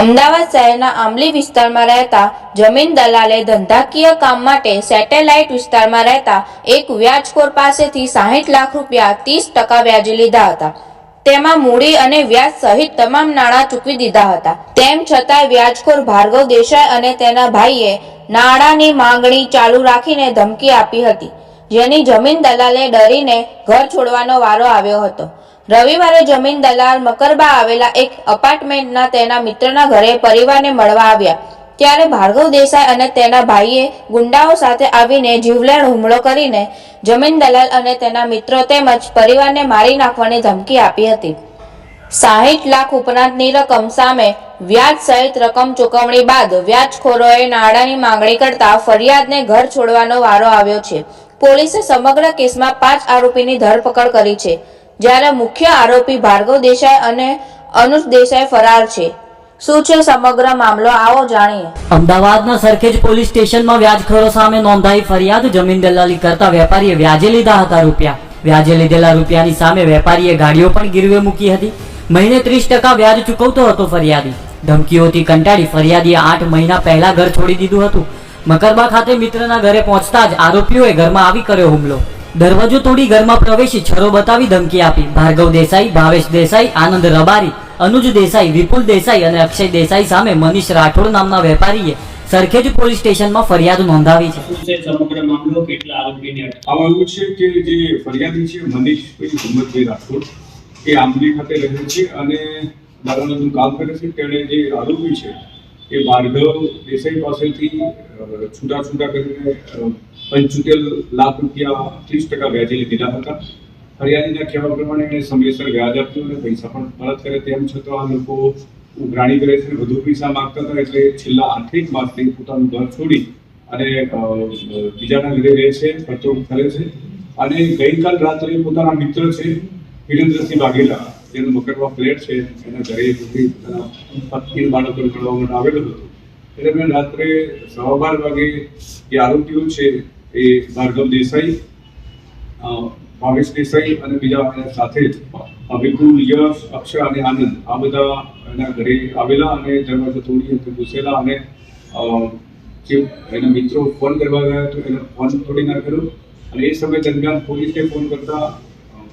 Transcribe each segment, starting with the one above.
અમદાવાદ શહેરના આંબલી વિસ્તારમાં રહેતા જમીન દલાલે ધંધાકીય કામ માટે સેટેલાઇટ વિસ્તારમાં રહેતા એક વ્યાજખોર પાસેથી સાહીઠ લાખ રૂપિયા ત્રીસ ટકા વ્યાજે લીધા હતા. તેમાં મૂડી અને વ્યાજ સહિત તમામ નાણાં ચૂકવી દીધા હતા. તેમ છતાંય વ્યાજખોર ભાર્ગવ દેસાઈ અને તેના ભાઈએ નાણાંની માંગણી ચાલુ રાખીને ધમકી આપી હતી, જેની જમીન દલાલે ડરીને ઘર છોડવાનો વારો આવ્યો હતો. રવિવારે જમીન દલાલ મકરબા આવેલા એક અપાર્ટમેન્ટના તેના મિત્રના ઘરે પરિવારને મળવા આવ્યા. ત્યારે ભાર્ગવ દેસાઈ અને તેના ભાઈએ ગુંડાઓ સાથે આવીને જીવલેણ હુમલો કરીને જમીન દલાલ અને તેના મિત્રો તેમજ પરિવારને મારી નાખવાની ધમકી આપી હતી. સાહીઠ લાખ ઉપરાંતની રકમ સામે વ્યાજ સહિત રકમ ચૂકવણી બાદ વ્યાજખોરોએ નાણાંની માંગણી કરતા ફરિયાદને ઘર છોડવાનો વારો આવ્યો છે. પોલીસે સમગ્ર કેસમાં પાંચ આરોપીની ધરપકડ કરી છે. જ્યારે મુખ્ય આરોપી ભાર્ગવ દેસાઈ અને અનુજ દેસાઈ ફરાર છે. શું છે સમગ્ર મામલો? આવો જાણીએ. અમદાવાદના સરખેજ પોલીસ સ્ટેશનમાં વ્યાજખોરો સામે નોંધાઈ ફરિયાદ. જમીન દલાલી કરતા વેપારીએ વ્યાજે લીધા હતા રૂપિયા. વ્યાજે લીધેલા રૂપિયાની સામે વેપારીએ ગાડીઓ પણ ગીરવે મૂકી હતી. મહિને ત્રીસ ટકા વ્યાજ ચૂકવતો હતો ફરિયાદી. ધમકીઓથી કંટાળી ફરિયાદીએ આઠ મહિના પહેલા ઘર છોડી દીધું હતું. મકરબા ખાતે મિત્રના ઘરે પહોંચતા જ આરોપીઓએ ઘરમાં આવી કર્યો હુમલો. દરવાજો તોડી ઘરમાં પ્રવેશી છરો બતાવી ધમકી આપી. ભાર્ગવ દેસાઈ ભાવેશ દેસાઈ આનંદ રબારી અનુજ દેસાઈ વિપુલ દેસાઈ અને અક્ષય દેસાઈ સામે મનીષ રાઠોડ નામના વેપારીએ સરખેજ પોલીસ સ્ટેશનમાં ફરિયાદ નોંધાવી છે. સમગ્ર મામલો? કેટલા આરોપીને અટક છે કે જે ફરિયાદી છે મનીષભાઈ હિંમતભાઈ રાઠોડ એ આંબલી ખાતે રહે છે અને દાદાનું કામ કરે છે તેણે જે આરોપી છે એ ભાર્ગવ દેસાઈ પાસેથી છૂટા છૂટા કરીને પંચોતેર લાખ રૂપિયા, ત્રીસ ટકા વ્યાજે લીધેલા હતા. ફરિયાદીના કહેવા પ્રમાણે એણે સમયસર વ્યાજ આપ્યું અને પૈસા પણ પરત કરે તેમ છતાં આ લોકો ઉઘરાણી કરે છે વધુ પૈસા માગતા હતા, એટલે છેલ્લા આઠેક માસથી પોતાનું ઘર છોડી અને બીજાના ઘરે રહે છે, ખર્ચો કરે છે. અને ગઈકાલ રાત્રે પોતાના મિત્ર છે, વિરેન્દ્રસિંહ વાઘેલા, જેનો મકરમાં ફ્લેટ છે, એના ઘરે પત્ની બાળકોને મળવા માટે આવેલો હતો. એટલે મેં રાત્રે સવા બાર વાગે જે આરોપીઓ છે એ ભાર્ગવ દેસાઈ ભાવેશ દેસાઈ અને બીજા એના સાથે જ વિપુલ યશ, અક્ષય અને આનંદ આ બધા એના ઘરે આવેલા અને દરવાજા તોડી ઘૂસેલા અને જે એના મિત્રો ફોન કરવા ગયા તો એનો ફોન તોડી કર્યો અને એ સમય દરમિયાન પોલીસને ફોન કરતા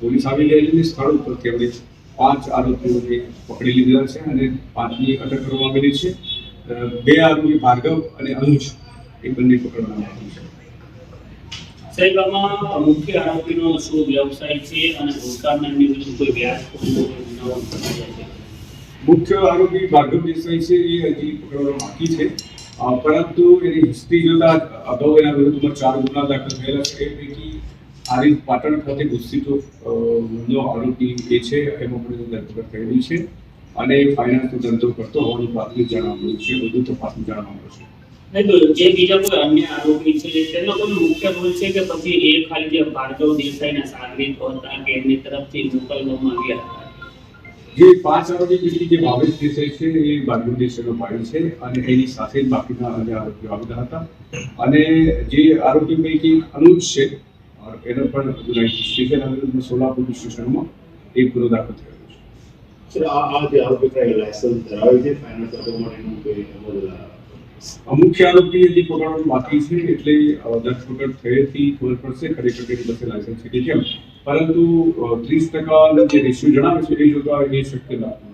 પોલીસ આવી ગયેલી સ્થળ ઉપરથી આપણે પાંચ આરોપીઓને પકડી લીધેલા છે અને પાંચની અટક કરવામાં આવેલી છે. બે આરોપી ભાર્ગવ અને અનુજ એ બંને પકડવામાં આવ્યું છે. સાહેબ મુખ્ય આરોપીનો શું વ્યવસાય છે અને ભૂતકાળના વિરુદ્ધ કોઈ વ્યાજ મુખ્ય આરોપી ભાર્ગવ દેસાઈ છે, એ હજી પકડવાનો બાકી છે. પરંતુ એની હિસ્ટ્રી જોતા અગાઉ એના વિરુદ્ધમાં ચાર ગુના દાખલ થયેલા છે. એ પૈકી આરિફ પાટણ ખાતે ગુસ્સીતો નો આરોપી એ છે, એમાં પણ ધરપકડ થયેલી છે. અને ફાઇનાન્સનો ધંધો કરતો હોવાનું પ્રાથમિક જાણવા મળ્યું છે, વધુ તપાસની જાણવા મળ્યું છે. જે બીજા કોઈ અન્ય આરોપી છે તે કોઈ મુખ્ય ભૂલ છે કે પછી એ ખાલી જે ભાર્ગવ દેસાઈના સાગરીત હતા કે એમની તરફથી મોકલવામાં આવ્યા હતા? જે પાંચ આરોપી પૈકી જે ભાવેશ દેસાઈ છે એ ભાર્ગવ દેસાઈનો ભાઈ છે અને એની સાથે જ બાકીના અન્ય આરોપીઓ આવતા હતા. અને જે આરોપી પૈકી અનુજ છે એનો પણ ગુનાહિત હિસ્ટ્રી છે. એના વિરુદ્ધમાં સોલા પોલીસ સ્ટેશનમાં એક ગુનો દાખલ થયો છે. સર આ આ જે આરોપી કઈ લાયસન્સ ધરાવે છે ફાઇનાન્સ એમાં મુખ્ય આરોપી હજી પકડવાનું બાકી છે, એટલે દસ ધરપકડ થયેથી ખબર પડશે, ખરેખર તેની પાસે લાયસન્સ છે કે કેમ? પરંતુ ત્રીસ ટકા જે રેશિયો જણાવે છે, એ જોતા એ શક્ય લાગતું